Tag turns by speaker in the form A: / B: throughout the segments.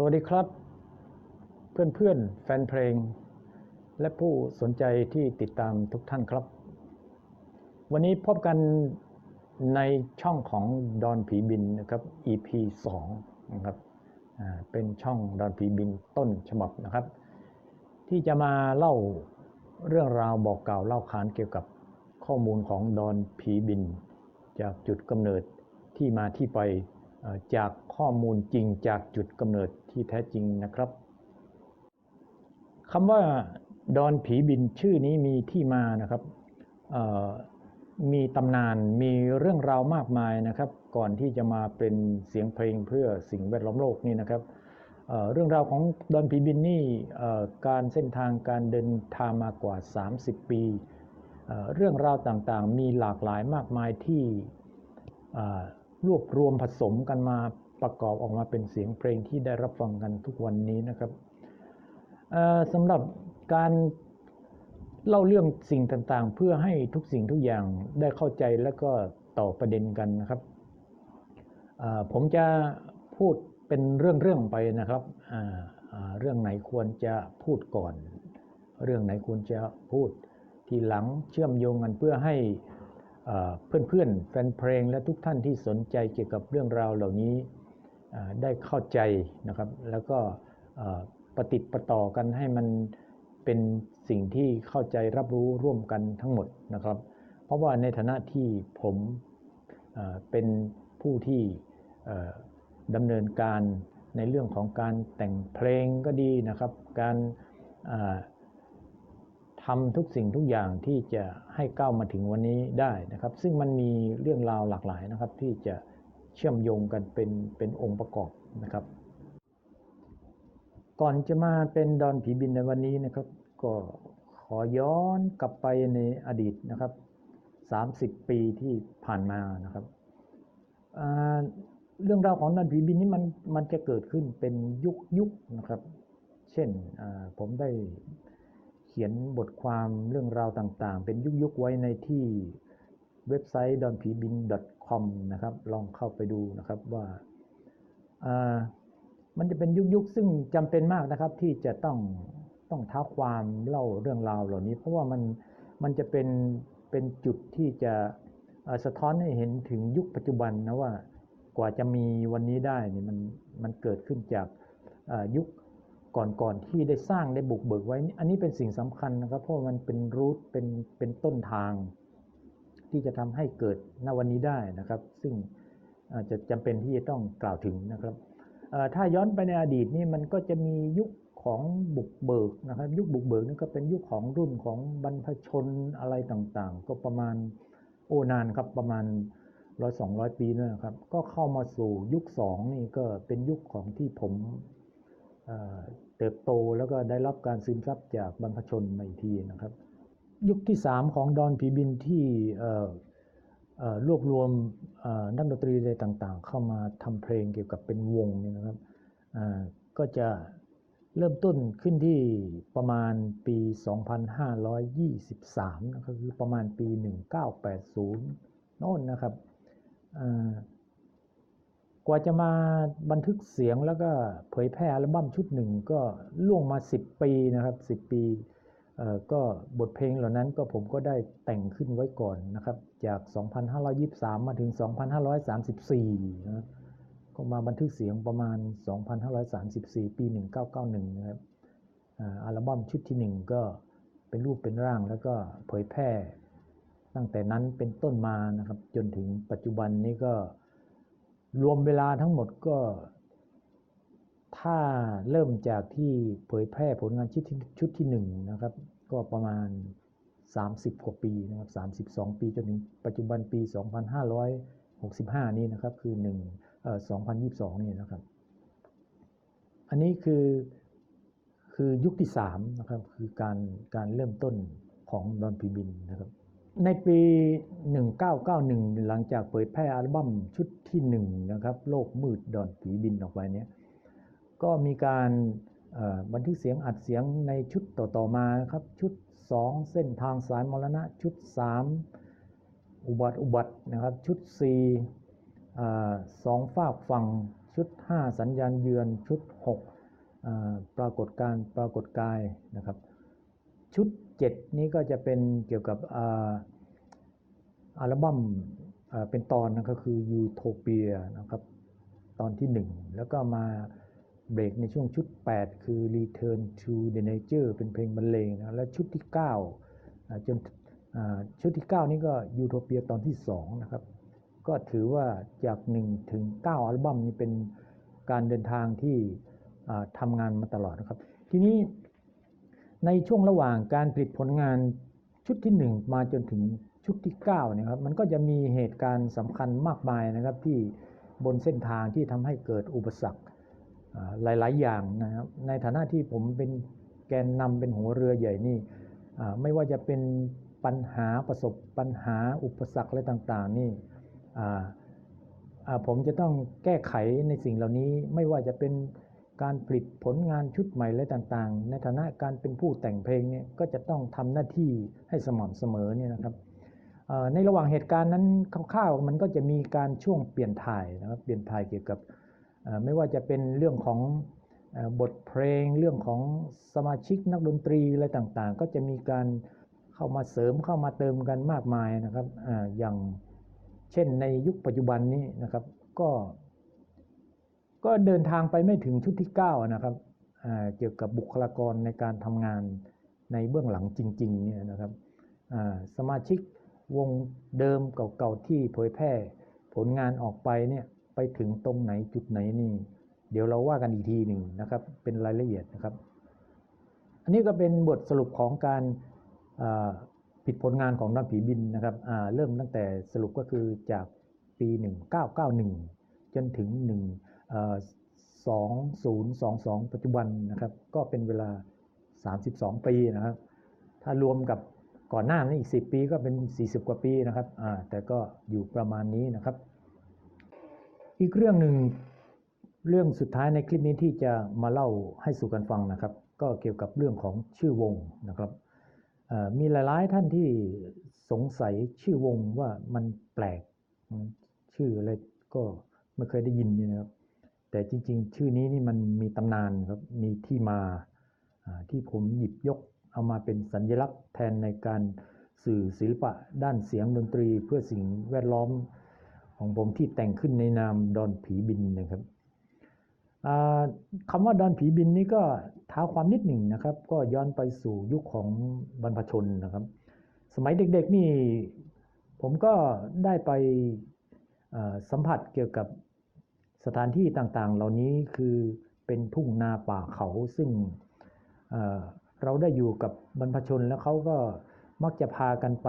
A: สวัสดีครับ เพื่อนๆ แฟนเพลง และผู้สนใจที่ติดตามทุกท่านครับ วันนี้พบกันในช่องของดอนผีบินนะครับ EP 2นะครับเป็นช่องดอนผีบินต้นฉบับนะครับ ที่จะมาเล่าเรื่องราวบอกกล่าวเล่าขานเกี่ยวกับข้อมูลของดอนผีบิน จากจุดกำเนิดที่มาที่ไป จากข้อมูลจริงจากจุดกำเนิดที่แท้จริงนะครับคำว่าดอนผีบินชื่อนี้มีที่มานะครับมีตำนานมีเรื่องราวมากมายนะครับ ก่อนที่จะมาเป็นเสียงเพลงเพื่อสิ่งแวดล้อมโลกนี่นะครับเเรื่องราวของดอนผีบินนี่การเส้นทางการเดินทางมากว่า 30 ปีเอ่อเรื่องราวต่างๆ มีหลากหลายมากมายที่ รวบรวมผสมกันมาประกอบออกมาเป็นเสียงเพลงที่ได้รับฟังกันทุกวันนี้นะครับสำหรับการเล่าเรื่องสิ่งต่างๆ เพื่อให้ทุกสิ่งทุกอย่างได้เข้าใจแล้วก็ต่อประเด็นกันนะครับผมจะพูดเป็นเรื่องๆไปนะครับเรื่องไหนควรจะพูดก่อน เรื่องไหนควรจะพูดทีหลังเชื่อมโยงกันเพื่อให้ เอ่อเพื่อนๆแฟนเพลงและทุกท่านที่สนใจเกี่ยวกับเรื่องราวเหล่านี้ได้เข้าใจนะครับ แล้วก็ประติดประต่อกันให้มันเป็นสิ่งที่เข้าใจรับรู้ร่วมกันทั้งหมดนะครับ เพราะว่าในฐานะที่ผมเป็นผู้ที่ดำเนินการในเรื่องของการแต่งเพลงก็ดีนะครับ การ ทำทุกสิ่งทุกอย่างที่จะให้ก้าวมาถึงวันนี้ได้นะครับ ซึ่งมันมีเรื่องราวหลากหลายนะครับ ที่จะเชื่อมโยงกันเป็นเป็นองค์ประกอบนะครับ ก่อนจะมาเป็นดอนผีบินในวันนี้นะครับ ก็ขอย้อนกลับไปในอดีตนะครับ 30 ปีที่ผ่านมานะครับเรื่องราวของดอนผีบินนี้มันมันจะเกิดขึ้นเป็นยุคยุคนะครับ เช่นผมได้ ขียนบทความเรื่องราวต่างๆ เป็นยุคยุคๆไว้ในที่เว็บไซต์ d o n p i b i n com นะครับ ลองเข้าไปดูนะครับว่ามันจะเป็นยุคยุคๆซึ่งจำเป็นมากนะครับที่จะต้องต้องท้าความเล่าเรื่องราวเหล่านี้ เพราะว่ามันมันจะเป็นเป็นจุดที่จะสะท้อนให้เห็นถึงยุคปัจจุบันนะว่ากว่าจะมีวันนี้ได้นี่มันมันเกิดขึ้นจากเอ่อยุคก่อนๆที่ได้สร้างได้บุกเบิกไว้ อันนี้เป็นสิ่งสำคัญนะครับ เพราะมันเป็นรูทเป็นเป็นต้นทาง ที่จะทำให้เกิดณวันนี้ได้นะครับ ซึ่งอาจจะจำเป็นที่จะต้องกล่าวถึงนะครับถ้าย้อนไปในอดีตนี่มันก็จะมียุคของบุกเบิกนะครับ ยุคบุกเบิกนี่ก็เป็นยุคของรุ่นของบรรพชนอะไรต่างๆ ก็ประมาณโอ้นานครับประมาณร้อยสองร้อยปีนะครับ ก็เข้ามาสู่ยุคสองนี่ก็เป็นยุคของที่ผม เติบโตแล้วก็ได้รับการซึมซับจากบรรพชนมาอีกทีนะครับ ยุคที่สามของดอนผีบินที่รวบรวมนักดนตรีอะไรต่างๆ เข้ามาทำเพลงเกี่ยวกับเป็นวงเนี่ยนะครับก็จะเริ่มต้นขึ้นที่ประมาณปี 2523 นะครับคือประมาณปี 1980 โน่นนะครับ กว่าจะมาบันทึกเสียงแล้วก็เผยแพร่อัลบั้มชุดหนึ่งก็ล่วงมา 10 ปีนะครับ 10 ปีก็บทเพลงเหล่านั้นก็ผมก็ได้แต่งขึ้นไว้ก่อนนะครับ จาก 2523 มาถึง 2534นะก็มาบันทึกเสียงประมาณ 2534 ปี 1991 นะครับอัลบั้มชุดที่ 1 ก็เป็นรูปเป็นร่างแล้วก็เผยแพร่ ตั้งแต่นั้นเป็นต้นมานะครับ จนถึงปัจจุบันนี้ก็ รวมเวลาทั้งหมดก็ ถ้าเริ่มจากที่เผยแพร่ผลงานชุดที่ชุดที่หนึ่งนะครับ ก็ประมาณ 30กว่าปีนะครับ32 ปีจนถึงปัจจุบันปี 2565 นี้นะครับ คือ1เอ่อ2022 นี่นะครับ อันนี้คือคือยุคที่3นะครับคือการการเริ่มต้นของดอนพีบินนะครับ ในปี 1991 หลังจากเผยแพร่อัลบั้มชุดที่1นะครับ โลกมืดดอนผีบินออกไปเนี่ย ก็มีการบันทึกเสียงอัดเสียงในชุดต่อ ๆ มาครับ ชุด 2 เส้นทางสายมรณะ ชุด 3 อุบัติอุบัตินะครับ ชุด4อ่สองฝากฝั่ง ชุด 5 สัญญาณเยือน ชุด 6 ปรากฏการปรากฏกายนะครับ ชุด 7 นี้ก็จะเป็นเกี่ยวกับอัลบั้มเป็นตอนนะก็คือยูโทเปียนะครับตอนที่ 1 แล้วก็มาเบรกในช่วงชุด 8 คือ Return to the Nature เป็นเพลงบรรเลงนะและชุดที่9อ่าจนชุดที่ 9 นี้ก็ยูโทเปียตอนที่ 2 นะครับ ก็ถือว่าจาก 1 ถึง 9 อัลบั้มนี้เป็นการเดินทางที่ทำงานมาตลอดนะครับ ทีนี้ ในช่วงระหว่างการผลิตผลงานชุดที่ 1 มาจนถึงชุดที่9เนี่ยครับมันก็จะมีเหตุการณ์สำคัญมากมายนะครับที่บนเส้นทางที่ทำให้เกิดอุปสรรคหลาย ๆ อย่างนะครับในฐานะที่ผมเป็นแกนนำเป็นหัวเรือใหญ่นี่ไม่ว่าจะเป็นปัญหาประสบปัญหาอุปสรรคอะไรต่าง ๆ นี่ผมจะต้องแก้ไขในสิ่งเหล่านี้ไม่ว่าจะเป็น การผลิตผลงานชุดใหม่อะไรต่างๆ ในฐานะการเป็นผู้แต่งเพลงเนี่ยก็จะต้องทำหน้าที่ให้สม่ำเสมอเนี่ยนะครับในระหว่างเหตุการณ์นั้นคร่าวๆมันก็จะมีการช่วงเปลี่ยนถ่ายนะครับเปลี่ยนถ่ายเกี่ยวกับไม่ว่าจะเป็นเรื่องของบทเพลงเรื่องของสมาชิกนักดนตรีอะไรต่างๆ ก็จะมีการเข้ามาเสริมเข้ามาเติมกันมากมายนะครับออย่างเช่นในยุคปัจจุบันนี้นะครับก็ ก็เดินทางไปไม่ถึงชุดที่ 9 นะครับเกี่ยวกับบุคลากรในการทำงานในเบื้องหลังจริงๆเนี่ยนะครับสมาชิกวงเดิมเก่าๆที่เผยแพร่ผลงานออกไปเนี่ยไปถึงตรงไหนจุดไหนนี่ เดี๋ยวเราว่ากันอีกทีหนึ่งนะครับ เป็นรายละเอียดนะครับ อันนี้ก็เป็นบทสรุปของการผิดผลงานของน้ำผีบินนะครับเริ่มตั้งแต่สรุปก็คือจากปี 1991 จนถึง1เอ่อ 2022 ปัจจุบันนะครับ ก็เป็นเวลา 32 ปีนะครับ ถ้ารวมกับก่อนหน้านั้นอีก 10 ปีก็เป็น 40 กว่าปีนะครับแต่ก็อยู่ประมาณนี้นะครับ อีกเรื่องหนึ่งเรื่องสุดท้ายในคลิปนี้ที่จะมาเล่าให้สู่กันฟังนะครับ ก็เกี่ยวกับเรื่องของชื่อวงนะครับมีหลาย ๆ ท่านที่สงสัยชื่อวงว่ามันแปลก ชื่ออะไรก็ไม่เคยได้ยินเนี่ยนะครับ แต่จริงๆ ชื่อนี้นี่มันมีตำนานครับ มีที่มาที่ผมหยิบยกเอามาเป็นสัญลักษณ์แทนในการสื่อศิลปะด้านเสียงดนตรีเพื่อสิ่งแวดล้อมของผมที่แต่งขึ้นในนามดอนผีบินนะครับคำว่าดอนผีบินนี่ก็ท้าความนิดหนึ่งนะครับ ก็ย้อนไปสู่ยุคของบรรพชนนะครับ สมัยเด็กๆนี่ผมก็ได้ไปสัมผัสเกี่ยวกับ สถานที่ต่างๆ เหล่านี้คือเป็นทุ่งนาป่าเขาซึ่งเเราได้อยู่กับบรรพชนแล้วเขาก็มักจะพากันไป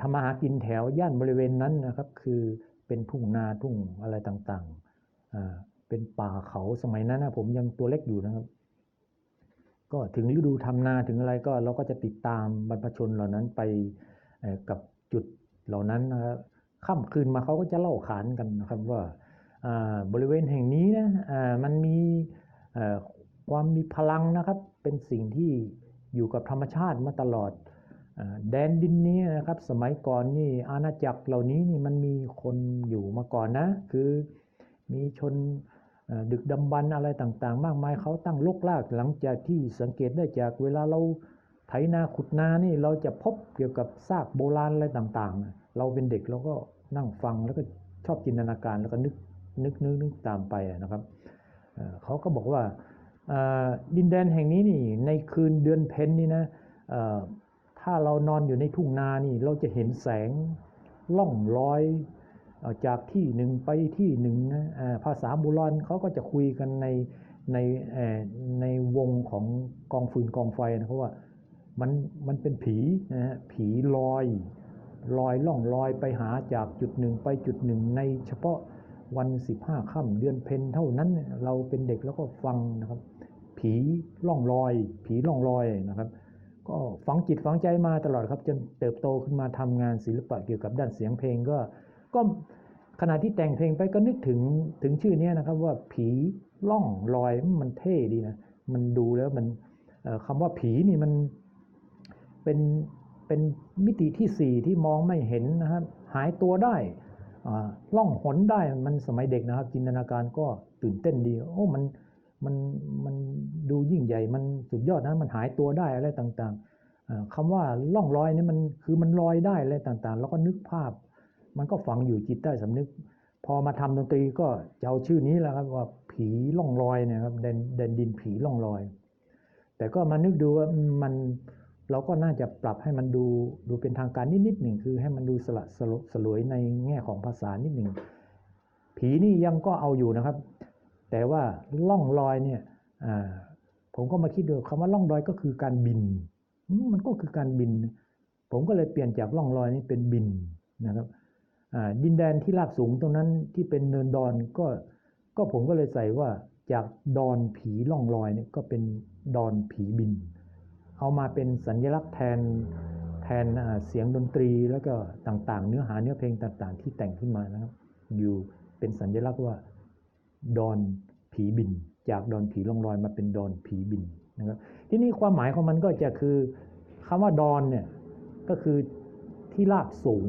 A: ทำมาหากินแถวย่านบริเวณนั้นนะครับ คือเป็นทุ่งนาทุ่งอะไรต่างๆ เป็นป่าเขาสมัยนั้นนะผมยังตัวเล็กอยู่นะครับ ก็ถึงฤดูทำนาถึงอะไรก็เราก็จะติดตามบรรพชนเหล่านั้นไปกับจุดเหล่านั้นนะครับค่ำคืนมาเขาก็จะเล่าขานกันนะครับว่า บริเวณแห่งนี้นะมันมีความมีพลังนะครับ เป็นสิ่งที่อยู่กับธรรมชาติมาตลอดอแดนดินนี้นะครับ สมัยก่อนนี่อาณาจักรเหล่านี้นี่มันมีคนอยู่มาก่อนนะ คือมีชนดึกดำบรรพ์อะไรต่างๆ มากมายเขาตั้งลกลากหลังจากที่สังเกตได้จากเวลาเราไถนาขุดนานี่เราจะพบเกี่ยวกับซากโบราณอะไรต่างๆ เราเป็นเด็กเราก็นั่งฟังแล้วก็ชอบจินตนาการแล้วก็นึก นึกนึกนึกตามไปนะครับเขาก็บอกว่าดินแดนแห่งนี้นี่ในคืนเดือนเพ็ญนี่นะถ้าเรานอนอยู่ในทุ่งนานี่เราจะเห็นแสงล่องลอยจากที่หนึ่งไปที่หนึ่งนะภาษาโบราณเขาก็จะคุยกันในในในวงของกองฟืนกองไฟนะเขาว่ามันมันเป็นผีนะฮะผีลอยลอยล่องลอยไปหาจากจุดหนึ่งไปจุดหนึ่งในเฉพาะ วันสิบห้าค่ำเดือนเพ็ญเท่านั้น เราเป็นเด็กแล้วก็ฟังนะครับ ผีล่องลอย ผีล่องลอยนะครับ ก็ฝังจิตฝังใจมาตลอดครับจนเติบโตขึ้นมาทำงานศิลปะเกี่ยวกับด้านเสียงเพลงก็ ก็ขณะที่แต่งเพลงไปก็นึกถึงถึงชื่อนี้นะครับว่าผีล่องลอยมันเท่ดีนะมันดูแล้วมันคำว่าผีนี่มันเป็นเป็นมิติที่สี่ที่มองไม่เห็นนะครับหายตัวได้ ล่องหนได้มันสมัยเด็กนะครับจินตนาการก็ตื่นเต้นดี โอ้มันมันมันดูยิ่งใหญ่มันสุดยอดนะมันหายตัวได้อะไรต่างๆอ่าคำว่าล่องลอยนี่มันคือมันลอยได้อะไรต่างๆ แล้วก็นึกภาพ มันก็ฝังอยู่จิตใต้สำนึก พอมาทำดนตรีก็จะเอาชื่อนี้แหละครับว่าผีล่องลอยเนะครับแดนแดนดินผีล่องลอย แต่ก็มานึกดูว่ามัน เราก็น่าจะปรับให้มันดูดูเป็นทางการนิดๆหนึ่งคือให้มันดูสละสลวยในแง่ของภาษานิดหนึ่งผีนี่ยังก็เอาอยู่นะครับ แต่ว่าล่องลอยเนี่ยผมก็มาคิดดูคำว่าล่องลอยก็คือการบิน มันก็คือการบิน ผมก็เลยเปลี่ยนจากล่องลอยนี่เป็นบินนะครับดินแดนที่ราบสูงตรงนั้นที่เป็นเนินดอนก็ก็ผมก็เลยใส่ว่าจากดอนผีล่องลอยเนี่ยก็เป็นดอนผีบิน เอามาเป็นสัญลักษณ์แทนแทนเสียงดนตรีแล้วก็ต่างๆ เนื้อหาเนื้อเพลงต่างๆ ที่แต่งขึ้นมานะครับ อยู่เป็นสัญลักษณ์ว่าดอนผีบิน จากดอนผีล่องลอยมาเป็นดอนผีบินนะครับที่นี่ความหมายของมันก็จะคือคำว่าดอนเนี่ยก็คือที่ราบสูง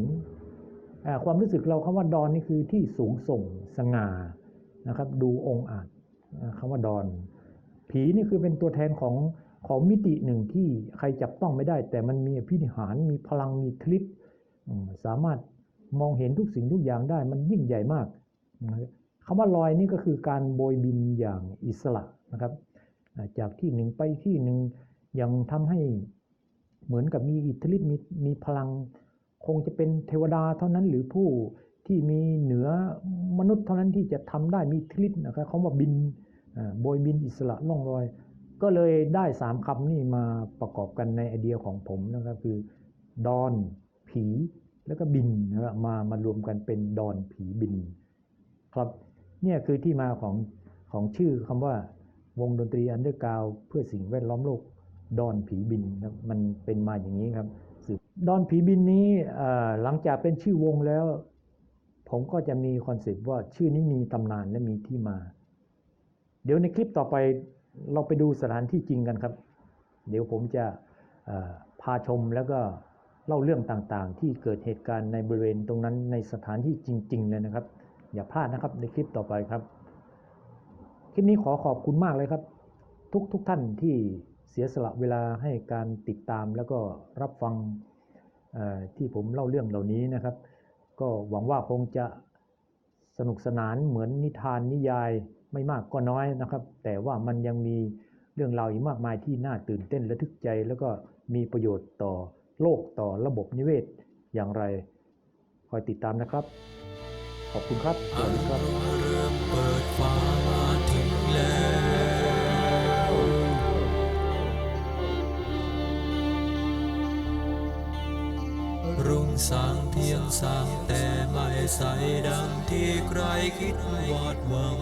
A: ความรู้สึกเราคำว่าดอนนี่คือที่สูงส่งสง่านะครับ ดูองค์อาจอ่าคำว่าดอน ผีนี่คือเป็นตัวแทนของ ของมิติหนึ่งที่ใครจับต้องไม่ได้ แต่มันมีอภินิหารมีพลังมีทลิปสามารถมองเห็นทุกสิ่งทุกอย่างได้ มันยิ่งใหญ่มากคำว่าลอยนี่ก็คือการโบยบินอย่างอิสระนะครับจากที่หนึ่งไปที่หนึ่งยังทำให้เหมือนกับมีอิทธิฤทธิ์มีมีพลัง คงจะเป็นเทวดาเท่านั้นหรือผู้ที่มีเหนือมนุษย์เท่านั้นที่จะทำได้มีอิทธิฤทธิ์นะครับคำว่าบินโบยบินอิสระล่องลอย ก็เลยได้สามคำนี่มาประกอบกันในไอเดียของผมนะครับคือ ดอนผีแล้วก็บินนะครับมามารวมกันเป็นดอนผีบิน ครับเนี่ยคือที่มาของของชื่อคำว่าวงดนตรีอันเดอร์กราวเพื่อสิ่งแวดล้อมโลกดอนผีบินครับมันเป็นมาอย่างนี้ครับสืบดอนผีบินนี้หลังจากเป็นชื่อวงแล้ว ผมก็จะมีคอนเซปต์ว่าชื่อนี้มีตำนานและมีที่มา เดี๋ยวในคลิปต่อไป เราไปดูสถานที่จริงกันครับ เดี๋ยวผมจะพาชมแล้วก็เล่าเรื่องต่างๆ ที่เกิดเหตุการณ์ในบริเวณตรงนั้นในสถานที่จริง ๆ เลยนะครับ อย่าพลาดนะครับในคลิปต่อไปครับ คลิปนี้ขอขอบคุณมากเลยครับ ทุกทุกท่านที่เสียสละเวลาให้การติดตามแล้วก็รับฟังที่ผมเล่าเรื่องเหล่านี้นะครับ ก็หวังว่าคงจะสนุกสนานเหมือนนิทานนิยาย ไม่มากก็น้อยนะครับ แต่ว่ามันยังมีเรื่องราวอีกมากมายที่น่าตื่นเต้นและทึกใจ แล้วก็มีประโยชน์ต่อโลกต่อระบบนิเวศอย่างไร คอยติดตามนะครับ ขอบคุณครับสวัสดีครับ
B: เริ่มเปิดฟ้ามาถึงแล้วรุ่งสางเพียงสางแต่ไม่ใสดังที่ใครคิดวาดหวัง